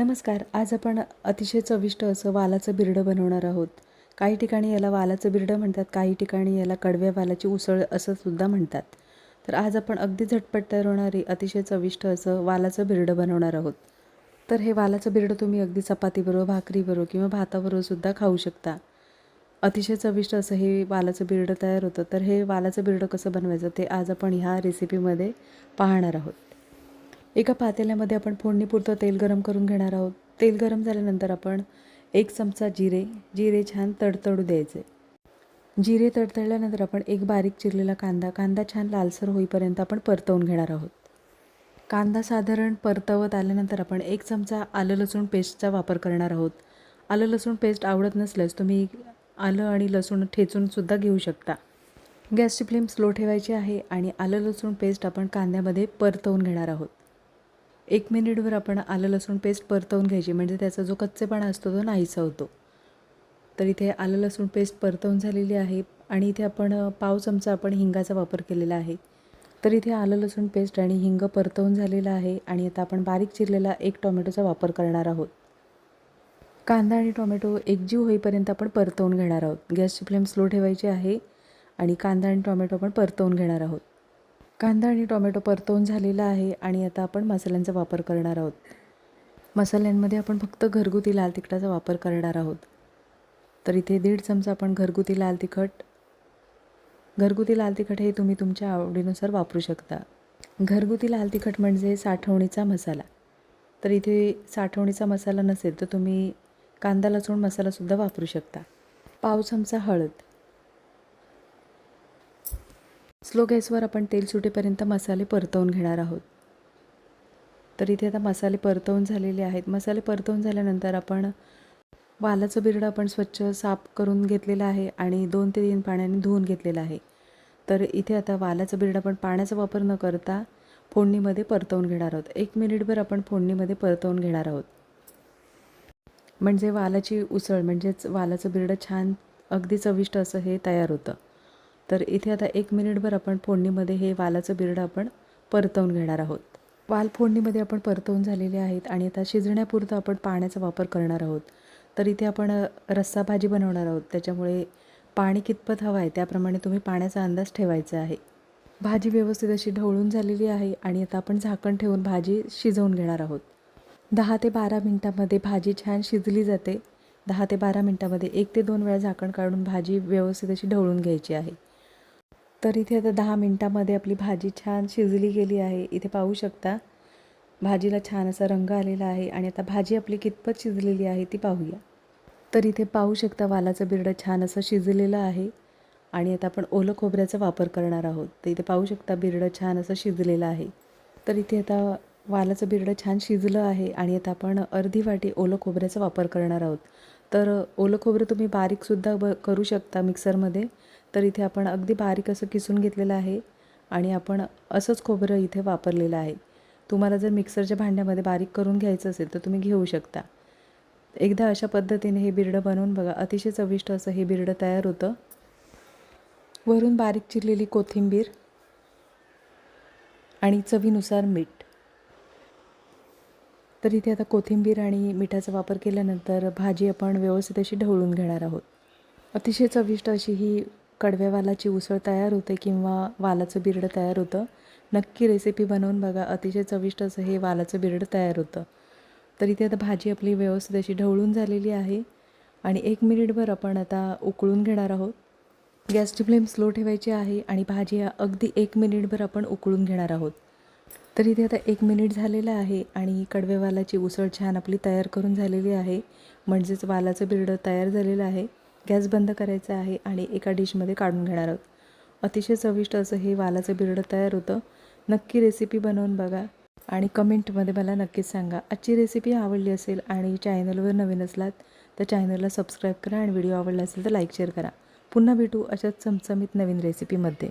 नमस्कार आज आपण अतिशय चविष्ट असं वालाचं बिरडं बनवणार आहोत. काही ठिकाणी याला वालाचं बिरडं म्हणतात काही ठिकाणी याला कडव्या वालाची उसळ असं सुद्धा म्हणतात. तर आज आपण अगदी झटपट तयार होणारी अतिशय चविष्ट असं वालाचं बिरडं बनवणार आहोत. तर हे वालाचं बिरडं तुम्ही अगदी चपातीबरोबर भाकरीबरोबर किंवा भाताबरोबर सुद्धा खाऊ शकता. अतिशय चविष्ट असं हे वालाचं बिरडं तयार होतं. तर हे वालाचं बिरडं कसं बनवायचं ते आज आपण ह्या रेसिपीमध्ये पाहणार आहोत. एका पातेल्यामध्ये आपण फोडणीपुरतं तेल गरम करून घेणार आहोत. तेल गरम झाल्यानंतर आपण एक चमचा जिरे जिरे छान तडतडू द्यायचे. जिरे तडतडल्यानंतर आपण एक बारीक चिरलेला कांदा कांदा छान लालसर होईपर्यंत आपण परतवून घेणार आहोत. कांदा साधारण परतवत आल्यानंतर आपण एक चमचा आलं लसूण पेस्टचा वापर करणार आहोत. आलं लसूण पेस्ट आवडत नसल्यास तुम्ही आलं आणि लसूण ठेचूनसुद्धा घेऊ शकता. गॅसची फ्लेम स्लो ठेवायची आहे आणि आलं लसूण पेस्ट आपण कांद्यामध्ये परतवून घेणार आहोत. एक मिनिटवर आपण आलं लसूण पेस्ट परतवून घ्यायची. म्हणजे त्याचा जो कच्चेपणा असतो तो नाहीसा होतो. तर इथे आलं लसूण पेस्ट परतवून झालेली आहे आणि इथे आपण पाव चमचा आपण हिंगाचा वापर केलेला आहे. तर इथे आलं लसूण पेस्ट आणि हिंग परतवून झालेला आहे आणि आता आपण बारीक चिरलेला एक टोमॅटोचा वापर करणार आहोत. कांदा आणि टोमॅटो एकजीव होईपर्यंत आपण परतवून घेणार आहोत. गॅसची फ्लेम स्लो ठेवायची आहे आणि कांदा आणि टोमॅटो आपण परतवून घेणार आहोत. कांदा आणि टोमॅटो परतवून झालेला आहे आणि आता आपण मसाल्यांचा वापर करणार आहोत. मसाल्यांमध्ये आपण फक्त घरगुती लाल तिखटाचा वापर करणार आहोत. तर इथे दीड चमचा आपण घरगुती लाल तिखट. घरगुती लाल तिखट हे तुम्ही तुमच्या आवडीनुसार वापरू शकता. घरगुती लाल तिखट म्हणजे साठवणीचा मसाला. तर इथे साठवणीचा मसाला नसेल तर तुम्ही कांदा लसूण मसालासुद्धा वापरू शकता. पाव चमचा हळद. स्लो गॅसवर आपण तेल सुटेपर्यंत मसाले परतवून घेणार आहोत. तर इथे आता मसाले परतवून झालेले आहेत. मसाले परतवून झाल्यानंतर आपण वालाचं बिरडं आपण स्वच्छ साफ करून घेतलेलं आहे आणि दोन ते तीन पाण्याने धुवून घेतलेलं आहे. तर इथे आता वालाचं बिरडं आपण पाण्याचा वापर न करता फोडणीमध्ये परतवून घेणार आहोत. एक मिनिटभर आपण फोडणीमध्ये परतवून घेणार आहोत. म्हणजे वालाची उसळ म्हणजेच वालाचं बिरडं छान अगदी चविष्ट असं हे तयार होतं. तर इथे आता एक मिनिटभर आपण फोडणीमध्ये हे वालाचं बिरडं आपण परतवून घेणार आहोत. वाल फोडणीमध्ये आपण परतवून झालेले आहेत आणि आता शिजण्यापुरतं आपण पाण्याचा वापर करणार आहोत. तर इथे आपण रस्सा भाजी बनवणार आहोत. त्याच्यामुळे पाणी कितपत हवं आहे त्याप्रमाणे तुम्ही पाण्याचा अंदाज ठेवायचा आहे. भाजी व्यवस्थित अशी ढवळून झालेली आहे आणि आता आपण झाकण ठेवून भाजी शिजवून घेणार आहोत. दहा ते बारा मिनटामध्ये भाजी छान शिजली जाते. दहा ते बारा मिनटामध्ये एक ते दोन वेळा झाकण काढून भाजी व्यवस्थित अशी ढवळून घ्यायची आहे. तर इथे आता दहा मिनटामध्ये आपली भाजी छान शिजली गेली आहे. इथे पाहू शकता भाजीला छान असा रंग आलेला आहे आणि आता भाजी आपली कितपत शिजलेली आहे ती पाहूया. तर इथे पाहू शकता वालाचं बिरडं छान असं शिजलेलं आहे आणि आता आपण ओलं खोबऱ्याचा वापर करणार आहोत. तर इथे पाहू शकता बिरडं छान असं शिजलेलं आहे. तर इथे आता वालाचं बिरडं छान शिजलं आहे आणि आता आपण अर्धी वाटी ओलं खोबऱ्याचा वापर करणार आहोत. तर ओलं खोबरं तुम्ही बारीकसुद्धा ब करू शकता मिक्सरमध्ये. तर इथे आपण अगदी बारीक असं किसून घेतलेलं आहे आणि आपण असंच खोबरं इथे वापरलेलं आहे. तुम्हाला जर मिक्सरच्या भांड्यामध्ये बारीक करून घ्यायचं असेल तर तुम्ही घेऊ शकता. एकदा अशा पद्धतीने हे बिरडं बनवून बघा अतिशय चविष्ट असं हे बिरडं तयार होतं. वरून बारीक चिरलेली कोथिंबीर आणि चवीनुसार मीठ. तर इथे आता कोथिंबीर आणि मिठाचा वापर केल्यानंतर भाजी आपण व्यवस्थित अशी ढवळून घेणार आहोत. अतिशय चविष्ट अशी ही कडव्या वालाची उसळ तयार होते किंवा वालाचं बिरडं तयार होतं. नक्की रेसिपी बनवून बघा अतिशय चविष्ट असं हे वालाचं बिरडं तयार होतं. तर इथे आता भाजी आपली व्यवस्थित अशी ढवळून झालेली आहे आणि एक मिनिटभर आपण आता उकळून घेणार आहोत. गॅसची फ्लेम स्लो ठेवायची आहे आणि भाजी अगदी एक मिनिटभर आपण उकळून घेणार आहोत. तर इथे आता एक मिनिट झालेलं आहे आणि कडव्या वालाची उसळ छान आपली तयार करून झालेली आहे. म्हणजेच वालाचं बिरडं तयार झालेलं आहे. गॅस बंद करायचा आहे आणि एका डिशमध्ये काढून घेणार आहोत. अतिशय चविष्ट असं हे वालाचं बिरडं तयार होतं. नक्की रेसिपी बनवून बघा आणि कमेंटमध्ये मला नक्कीच सांगा. आजची रेसिपी आवडली असेल आणि चॅनलवर नवीन असलात तर चॅनलला सबस्क्राईब करा आणि व्हिडिओ आवडला असेल तर लाईक शेअर करा. पुन्हा भेटू अशाच चमचमीत नवीन रेसिपीमध्ये